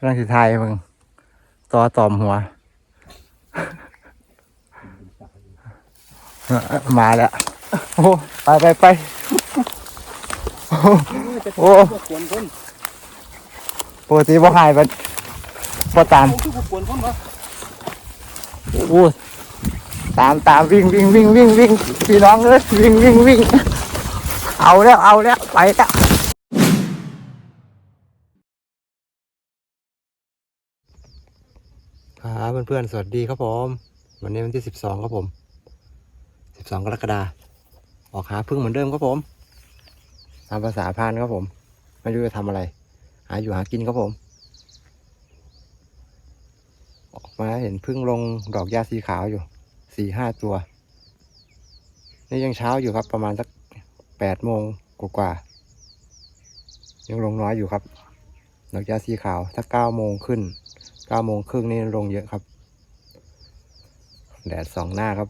กำลังสิทายมึงต่อตอมหัว มาแล้ว โอ้ ไปไปไปโอ้โอ้กวนคนปกติบ่หายไปบ่ตามโอ้ตามตามวิ่งวิ่งวิ่งวิ่งวิ่งพี่น้องเอ้ยวิ่งวิ่งวิ่งเอาแล้วเอาแล้วไปแล้ว เพื่อนๆ สวัสดีครับผม วันนี้วันที่สิบสองครับผมสิบสองกรกฎาคมออกหาพึ่งเหมือนเดิมครับผมตามภาษาพานครับผม ไม่รู้จะทำอะไร หาอยู่หากินครับผม ออกมาเห็นพึ่งลงดอกหญ้าสีขาวอยู่สี่ห้าตัว นี่ยังเช้าอยู่ครับประมาณสักแปดโมงกว่าๆยังลงน้อยอยู่ครับ ดอกหญ้าสีขาวถ้าเก้าโมงขึ้นเก้าโมงครึ่งนี่ลงเยอะครับ แดดสองหน้าครับ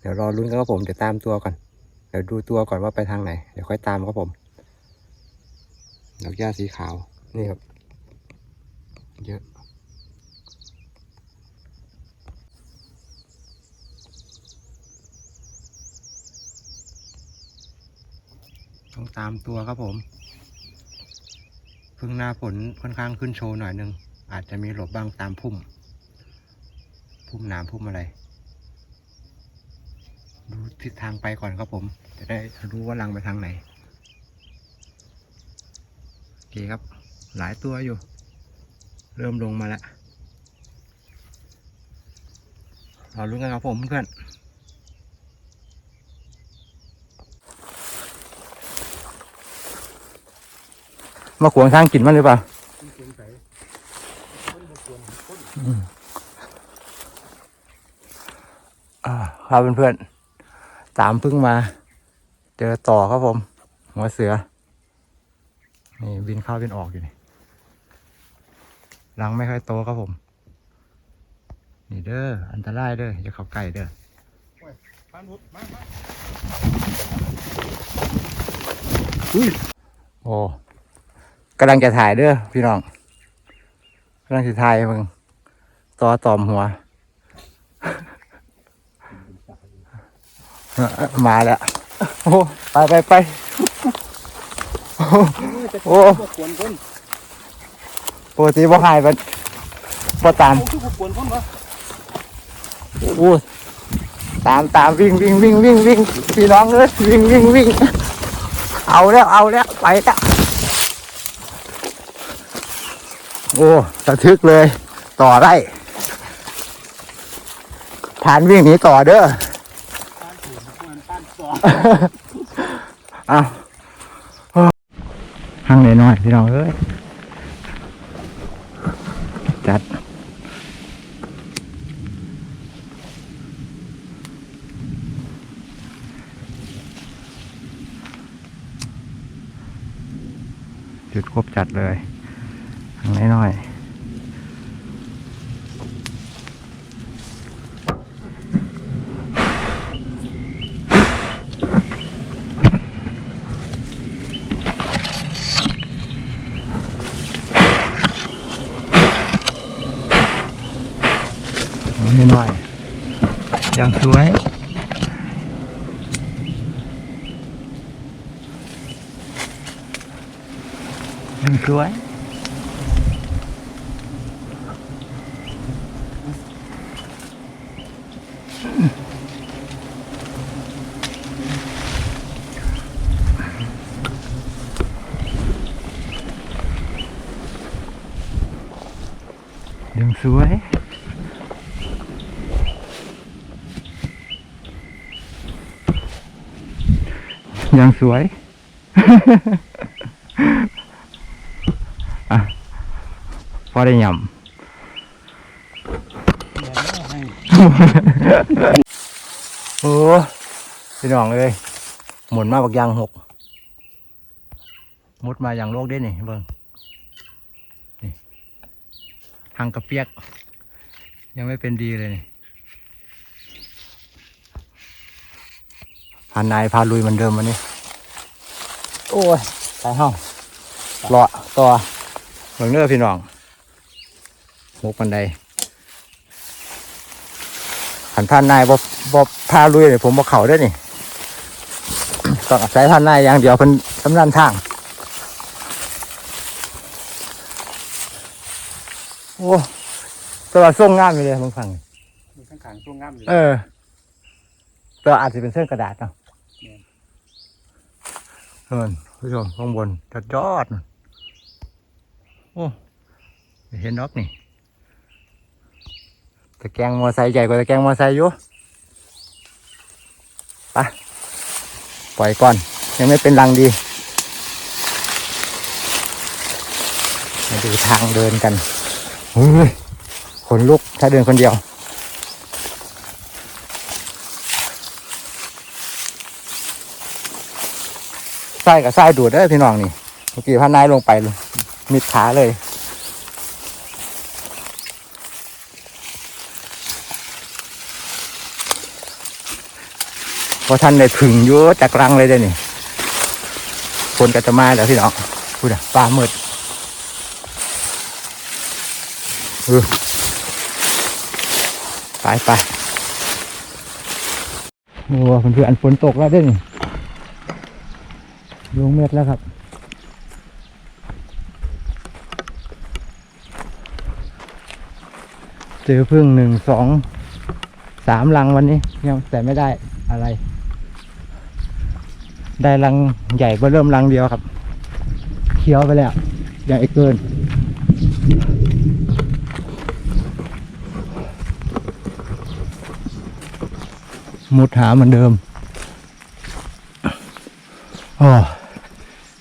เดี๋ยวรอลุ้นกันครับผมเดี๋ยวตามตัวก่อนเดี๋ยวดูตัวก่อนว่าไปทางไหน เดี๋ยวค่อยตามครับผม ดอกหญ้าสีขาวนี่ครับ เยอะต้องตามตัวครับผม พึ่งหน้าฝนค่อนข้างขึ้นโชว์หน่อยหนึง อาจจะมีหลบบ้างตามพุ่ม พุ่มหนามพุ่มอะไร ดูทิศทางไปก่อนครับผม จะได้รู้ว่าลังไปทางไหนโอเคครับ หลายตัวอยู่ เริ่มลงมาแล้วรอรุ้นกันครับผมเพื่อน มาขวางทางกินมันหรือเปล่าเกรงใจคนบ่กวนคนอ่าครับเพื่อนๆ ตามพึ่งมา เจอต่อครับผม หัวเสือ นี่บินเข้าบินออกอยู่นี่รังไม่ค่อยโตครับผม นี่เด้อ อันตรายเด้ออย่าเข้าใกล้เด้อปานบุตรมามาโอ้ กำลังจะถ่ายเด้อพี่น้องกำลังจะถ่ายมึงต่อตอมหัว มาแล้ว โอ้ไปไปไปโอ้ปกติบ่หายไปบ่ตามโอ้ตามตามวิ่งวิ่งวิ่งวิ่งวิ่งพี่น้องเอ้ยวิ่งวิ่งวิ่งเอาแล้วเอาแล้วไปแล้ว โอ้สะทึกเลย ต่อได้ผ่านวิ่งหนีต่อเด้อปานถูกปานปางเอาห้างน้อยๆพี่น้องเอ้ยจัดจุดครบจัดเลย น้อยๆน้อยๆอย่างสวยยังสวย สวยยังสวย อะ พอได้ยำโอ้พี่น้องเลย หมุนมาบักยางหกมุดมาอย่างโลกได้นี่เบิ่งนี่ ทางกระเปียก ยังไม่เป็นดีเลยนี่พานายพาลุยเหมือนเดิมวันนี้ โอ้ยตายห้องเลาะต่อเบิ่งเด้อพี่น้องหกบันไดขันท่านนายบ่บ่พาลุยเลยผมบ่เข่าได้อนี่ต้องอาศัยท่านนายอย่างเดียวเพิ่นสำนันทาง โอ้แตัวาส่งงามอยู่เลยมึงฟังมีข้างขางช่วงง่ามอยู่เออแตัวาอาจจะเป็นเส้นกระดาษเนาะแม่นเออผู้ชมข้างบนจะจอดโอ้ไม่เห็นนกนี่ตะแกรงมอไซค์ใหญ่กว่าตะแกรงมอไซค์อยู่ไปปล่อยก่อน ยังไม่เป็นรังดีมาดูทางเดินกัน เฮ้ยขนลุกถ้าเดินคนเดียว ไส้กับไส้ดูดเด้พี่น้องนี่ เมื่อกี้พันายลงไปมิดขาเลยพอท่านได้ผึ่งอยุ่จากรังเลยเด้นี่คนก็จะมาแล้วพี่น้องพูดอะฟ้ามืดเออ ไปไปโอ้เพื่อนๆฝนตกแล้วเด้อนี่ลงเม็ดแล้วครับเจอพึ่งหนึ่งสองสามลังวันนี้ยังแต่ไม่ได้อะไร ได้ลังใหญ่เบ่เริ่มลังเดียวครับ เคี้ยวไปแล้วใหญ่เกิน มุดหาเหมือนเดิมโอ้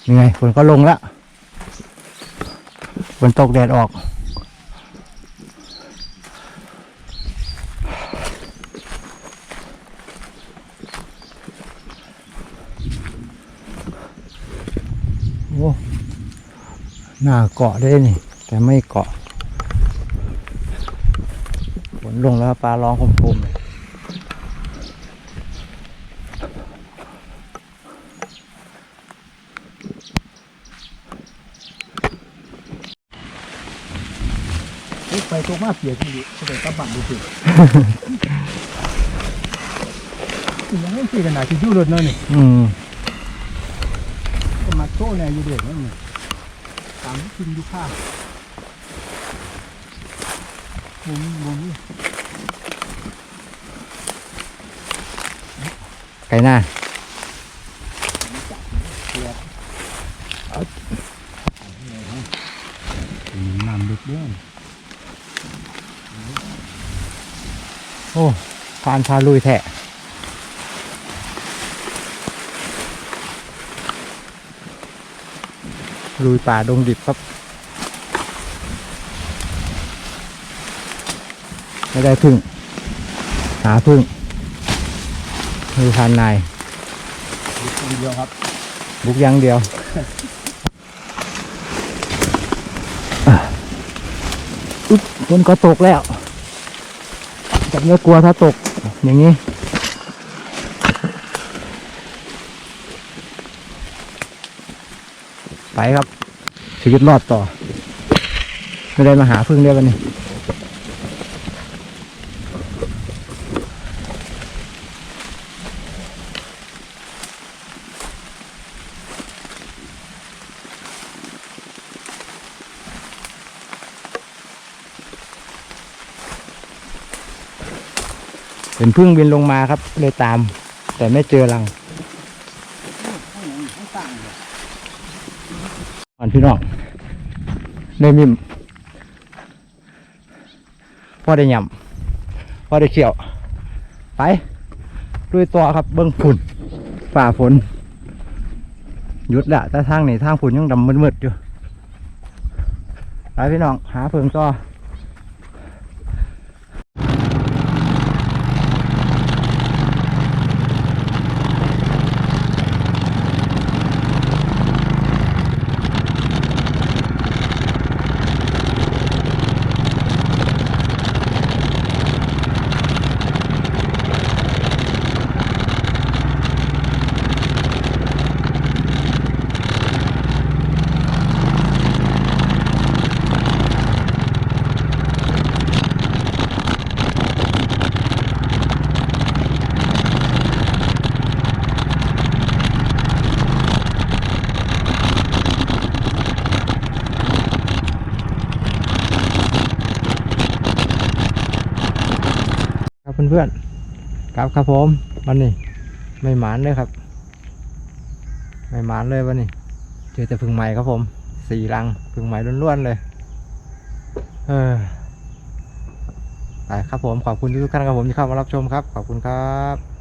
ยังไงฝนก็ลงแล้วฝนตกแดดออก โอ้หน้าเกาะได้นี่ แต่ไม่เกาะฝนลงแล้วปลาร้องคมๆเลย ตกมาเสียทีเดียวจะไปกลับบ้านดูสิยังไม่สี่ขนาดที่ยู่รถเนาะนี่อืมก็มาโต้เนี่ยอยู่เด็กนั่นนี่ตามกินอยู่ข้างมุมมุมนี่ไก่หน้า น้ำดึกเด้อ โอ้พานพาลุยแทะลุยป่าดงดิบครับ ไม่ได้พึ่ง หาพึ่งมือพานนายดึกคนเดียวครับ บุกอยังเดียวอะอุ๊บฝนก็ตกแล้ว จับเนื้อกลัวถ้าตกอย่างนี้ ไปครับชีวิตรอดต่อ ไม่ได้มาหาพึ่งเรียวกันนี่ เห็นพึ่งบินลงมาครับเลยตาม แต่ไม่เจอรังข้างต่างเลยอ่อนพี่น้องได้มิมพ่อได้ยำพ่อได้เขียว ไปด้วยตัวครับเบิ้งฝุ่นฝ่าฝนหยุดละแต่ทางนี่ทางฝุ่นยังดำมืดๆอยู่ไปพี่น้องหาเพิงต่อ ครับครับผมวันนี้ ไม่หมานเลยครับ ไม่หมานเลยวันนี้ เจอแต่พึ่งใหม่ครับผม สี่รังพึ่งใหม่ล้วนๆเลย เออไปครับผมขอบคุณทุกท่านครับผมที่เข้ามารับชมครับ ขอบคุณครับ